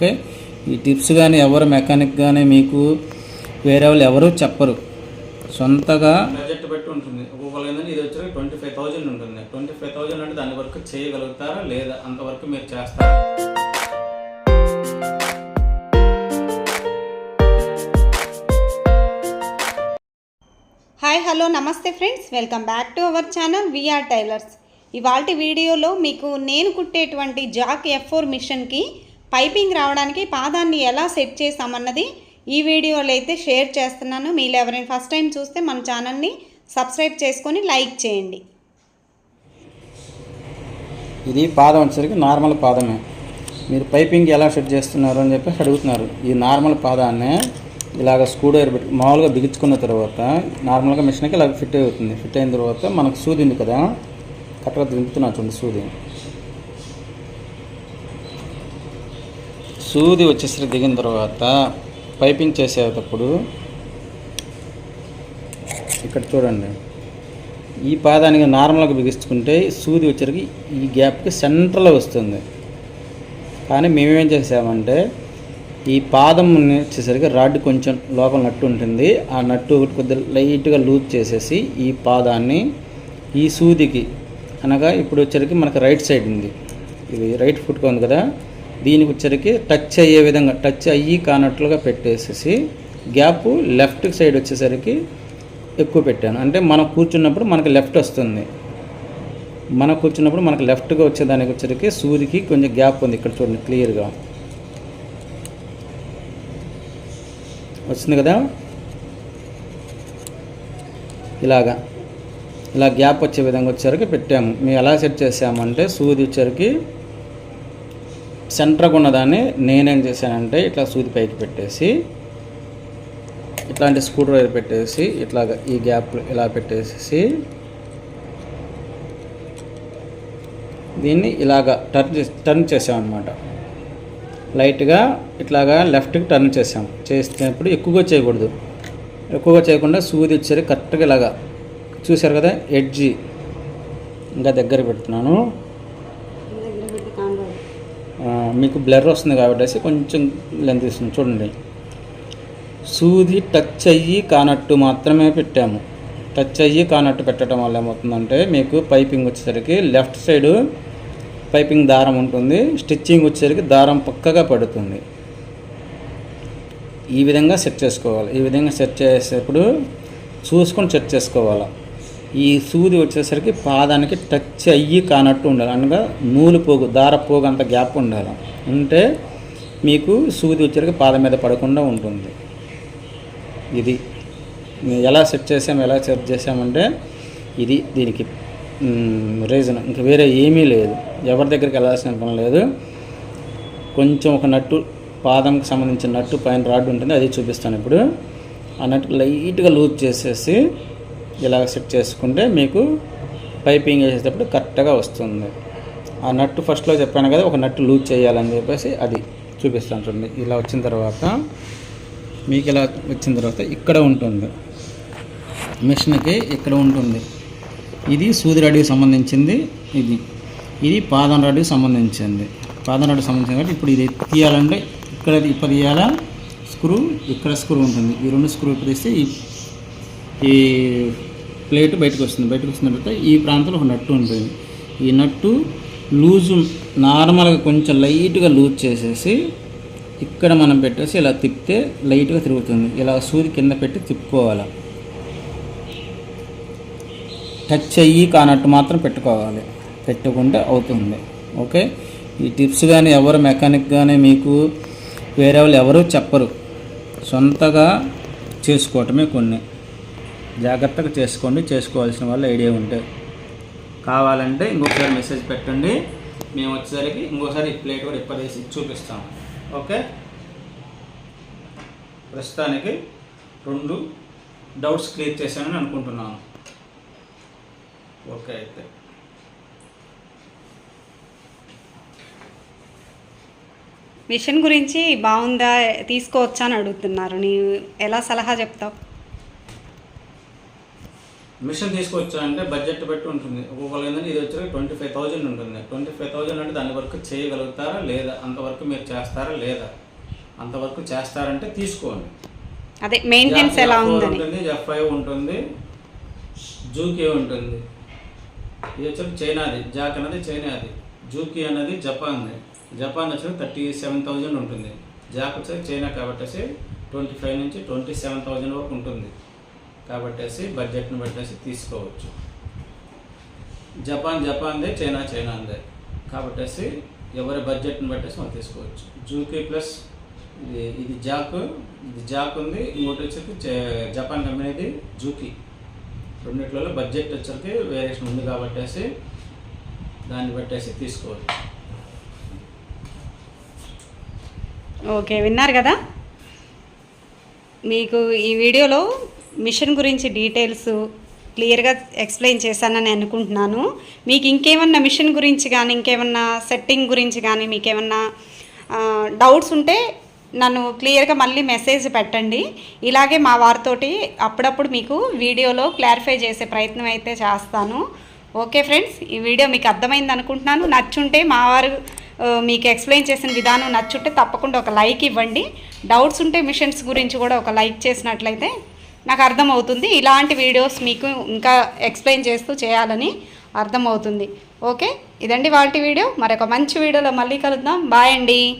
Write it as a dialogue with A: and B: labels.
A: Okay? ఈ tips కానీ ఎవరు మెకానిక్ కానీ మీకు వేరే వాళ్ళు ఎవరు చెప్పరు. సొంతగా బడ్జెట్ పెట్టి ఉంటుంది. ఒక్కొక్కరు ఏంటంటే ఇది వచ్చి ట్వంటీ ఫైవ్ థౌజండ్ ఉంటుంది. ట్వంటీ ఫైవ్ థౌజండ్ అంటే దాని వరకు చేయగలుగుతారా? లేదా అంతవరకు మీరు చేస్తారా?
B: హాయ్ హలో నమస్తే friends. Welcome back to our channel VR tailors. ఇవాల్టి వీడియోలో మీకు నేను కుట్టేటువంటి జాక్ ఎఫ్ ఫోర్ మిషన్కి పైపింగ్ రావడానికి పాదాన్ని ఎలా సెట్ చేస్తామన్నది ఈ వీడియోలో అయితే షేర్ చేస్తున్నాను. మీరు ఎవరైనా ఫస్ట్ టైం చూస్తే మన ఛానల్ని సబ్స్క్రైబ్ చేసుకొని లైక్ చేయండి.
A: ఇది పాదం వచ్చేసరికి నార్మల్ పాదమే. మీరు పైపింగ్ ఎలా సెట్ చేస్తున్నారు అని చెప్పేసి అడుగుతున్నారు. ఈ నార్మల్ పాదాన్నే ఇలాగ స్క్రూ పెట్టి మామూలుగా బిగించుకున్న తర్వాత నార్మల్గా మిషన్కి ఇలా ఫిట్ అవుతుంది. ఫిట్ అయిన తర్వాత మనకు సూది ఉంది కదా కరెక్ట్గా దింపుతున్నా చూడండి సూది. సూది వచ్చేసరికి దిగిన తర్వాత పైపింగ్ చేసేటప్పుడు ఇక్కడ చూడండి. ఈ పాదానికి నార్మల్గా బిగించుకుంటే సూది వచ్చరికి ఈ గ్యాప్కి సెంటర్లో వస్తుంది. కానీ మేమేం చేసామంటే ఈ పాదం వచ్చేసరికి రాడ్ కొంచెం లోపల నట్టు ఉంటుంది. ఆ నట్టు కొద్దిగా లైట్గా లూజ్ చేసేసి ఈ పాదాన్ని ఈ సూదికి అనగా ఇప్పుడు వచ్చరికి మనకు రైట్ సైడ్ ఉంది. ఇది రైట్ ఫుట్గా ఉంది కదా? దీనికి వచ్చరికి టచ్ అయ్యే విధంగా టచ్ అయ్యి కానట్లుగా పెట్టేసేసి గ్యాప్ లెఫ్ట్ సైడ్ వచ్చేసరికి ఎక్కువ పెట్టాను. అంటే మనం కూర్చున్నప్పుడు మనకి లెఫ్ట్ వస్తుంది. మనం కూర్చున్నప్పుడు మనకి లెఫ్ట్గా వచ్చేదానికి వచ్చరికి సూర్యుకి కొంచెం గ్యాప్ ఉంది ఇక్కడ చూడండి క్లియర్గా వచ్చింది కదా? ఇలాగా. ఇలా గ్యాప్ వచ్చే విధంగా వచ్చేసరికి పెట్టాము. మేము ఎలా సెట్ చేసామంటే సూది వచ్చరికి సెంటర్గా ఉన్నదాన్ని నేనేం చేశానంటే ఇట్లా సూది పైకి పెట్టేసి ఇట్లాంటి స్క్రూ డ్రైవర్ పెట్టేసి ఇట్లాగా ఈ గ్యాప్ ఇలా పెట్టేసి దీన్ని ఇలాగా టర్న్ చేసి టర్న్ చేసామన్నమాట. లైట్గా ఇట్లాగా లెఫ్ట్కి టర్న్ చేసాం. చేసినప్పుడు ఎక్కువగా చేయకూడదు. ఎక్కువగా చేయకుండా సూది వచ్చేది కరెక్ట్గా ఇలాగా చూశారు కదా ఎడ్జి. ఇంకా దగ్గర పెడుతున్నాను. మీకు బ్లర్ వస్తుంది కాబట్టి కొంచెం లెంత్ ఇస్తుంది. చూడండి. సూది టచ్ అయ్యి కానట్టు మాత్రమే పెట్టాము. టచ్ అయ్యి కానట్టు పెట్టడం వల్ల ఏమవుతుందంటే మీకు పైపింగ్ వచ్చేసరికి లెఫ్ట్ సైడ్ పైపింగ్ దారం ఉంటుంది. స్టిచ్చింగ్ వచ్చేసరికి దారం పక్కగా పడుతుంది. ఈ విధంగా సెట్ చేసుకోవాలి. ఈ విధంగా సెట్ చేసేటప్పుడు చూసుకొని సెట్ చేసుకోవాలి. ఈ సూది వచ్చేసరికి పాదానికి టచ్ అయ్యి కానట్టు ఉండాలి. అనగా నూలు పోగు దార పోగు అంత గ్యాప్ ఉండాలి. ఉంటే మీకు సూది వచ్చేసరికి పాదం మీద పడకుండా ఉంటుంది. ఇది ఎలా సెట్ చేసాం ఎలా సెట్ చేసామంటే ఇది దీనికి రీజన్ ఇంకా వేరే ఏమీ లేదు. ఎవరి దగ్గరికి వెళ్ళాల్సిన పని లేదు. కొంచెం ఒక నట్టు పాదంకి సంబంధించిన నట్టు పైన రాడ్ ఉంటుంది అది చూపిస్తాను ఇప్పుడు. ఆ నట్టు లైట్గా లూజ్ చేసేసి ఇలా సెట్ చేసుకుంటే మీకు పైపింగ్ వేసేటప్పుడు కరెక్ట్గా వస్తుంది. ఆ నట్టు ఫస్ట్లో చెప్పాను కదా ఒక నట్టు లూజ్ చేయాలని చెప్పేసి అది చూపిస్తాను చూడండి. ఇలా వచ్చిన తర్వాత మీకు ఇలా వచ్చిన తర్వాత ఇక్కడ ఉంటుంది. మిషన్కి ఇక్కడ ఉంటుంది. ఇది సూది రడికి సంబంధించింది ఇది. ఇది పాదం రడికి సంబంధించింది. పాదం రడికి సంబంధించింది కాబట్టి ఇప్పుడు ఇది తీయాలంటే ఇక్కడ ఇప్పుడు తీయాలా స్క్రూ ఇక్కడ స్క్రూ ఉంటుంది. ఈ రెండు స్క్రూ ఇప్పుడు తీస్తే ఈ ప్లేట్ బయటకు వస్తుంది. బయటకు వచ్చిన తర్వాత ఈ ప్రాంతంలో ఒక నట్టు ఉంటుంది ఈ నట్టు లూజు నార్మల్గా కొంచెం లైట్గా లూజ్ చేసేసి ఇక్కడ మనం పెట్టేసి ఇలా తిప్పితే లైట్గా తిరుగుతుంది. ఇలా సూది కింద పెట్టి తిప్పుకోవాలి. టచ్ అయ్యి కానట్టు మాత్రం పెట్టుకోవాలి. పెట్టుకుంటే అవుతుంది. ఓకే? ఈ టిప్స్ కానీ ఎవరు మెకానిక్ కానీ మీకు వేరే వాళ్ళు ఎవరు చెప్పరు. సొంతగా చేసుకోవటమే కొన్ని. జాగ్రత్తగా చేసుకోండి చేసుకోవాల్సిన వాళ్ళు ఐడియా ఉంటే. కావాలంటే ఇంకొకసారి మెసేజ్ పెట్టండి. మేము వచ్చేసరికి ఇంకోసారి ప్లేట్ కూడా ఇప్పదేసి చూపిస్తాం. ఓకే? ప్రస్తుతానికి రెండు డౌట్స్ క్లియర్ చేశానని అనుకుంటున్నాను. ఓకే అయితే.
B: మిషన్ గురించి బాగుందా తీసుకోవచ్చా అని అడుగుతున్నారు. నీ ఎలా సలహా చెప్తావు?
A: మిషన్ తీసుకొచ్చా అంటే బడ్జెట్ బట్టి ఉంటుంది. ఒక్కొక్కరు ఏంటంటే ఇది వచ్చి ట్వంటీ ఫైవ్ థౌజండ్ ఉంటుంది. ట్వంటీ ఫైవ్ థౌజండ్ అంటే దాని వరకు చేయగలుగుతారా లేదా? అంతవరకు మీరు చేస్తారా లేదా? అంతవరకు చేస్తారంటే తీసుకోండి.
B: అదే మెయింటెనెన్స్ ఎలా
A: F4
B: ఉందని.
A: ఉంటుంది ఎఫ్ ఫైవ్ ఉంటుంది జూకే ఉంటుంది. ఇది వచ్చి చైనాది జాక్ అనేది చైనాది జూకి అనేది జపాన్ది. జపాన్ వచ్చి థర్టీ సెవెన్ థౌజండ్ ఉంటుంది. జాక్ వచ్చేసి చైనా కాబట్టేసి ట్వంటీ ఫైవ్ నుంచి ట్వంటీ సెవెన్ థౌజండ్ వరకు ఉంటుంది. కాబట్టేసి బడ్జెట్ని బట్టేసి తీసుకోవచ్చు. జపాన్ జపాన్దే చైనా చైనాదే కాబట్టేసి ఎవరి బడ్జెట్ని బట్టేసి మనం తీసుకోవచ్చు. జూకి ప్లస్ ఇది ఇది జాక్ ఇది జాక్ ఉంది ఇంకోటి వచ్చేసి జపాన్ కంపెనీది జూకి. రెండిట్లలో బడ్జెట్ వచ్చరికి వేరియేషన్ ఉంది కాబట్టేసి దాన్ని బట్టేసి తీసుకోవచ్చు.
B: ఓకే విన్నారు కదా? మీకు ఈ వీడియోలో మిషన్ గురించి డీటెయిల్స్ క్లియర్గా ఎక్స్ప్లెయిన్ చేశానని అనుకుంటున్నాను. మీకు ఇంకేమన్నా మిషన్ గురించి కానీ ఇంకేమన్నా సెట్టింగ్ గురించి కానీ మీకు ఏమన్నా డౌట్స్ ఉంటే నన్ను క్లియర్గా మళ్ళీ మెసేజ్ పెట్టండి. ఇలాగే మా వారితోటి అప్పుడప్పుడు మీకు వీడియోలో క్లారిఫై చేసే ప్రయత్నం అయితే చేస్తాను. ఓకే ఫ్రెండ్స్ ఈ వీడియో మీకు అర్థమైంది అనుకుంటున్నాను. నచ్చుంటే మా వారు మీకు ఎక్స్ప్లెయిన్ చేసిన విధానం నచ్చుంటే తప్పకుండా ఒక లైక్ ఇవ్వండి. డౌట్స్ ఉంటే మిషన్స్ గురించి కూడా ఒక లైక్ చేసినట్లయితే నాకు అర్థమవుతుంది. ఇలాంటి వీడియోస్ మీకు ఇంకా ఎక్స్ప్లెయిన్ చేస్తూ చేయాలని అర్థమవుతుంది. ఓకే? ఇదండి వాటి వీడియో. మరొక మంచి వీడియోలో మళ్ళీ కలుద్దాం. బాయ్ అండి.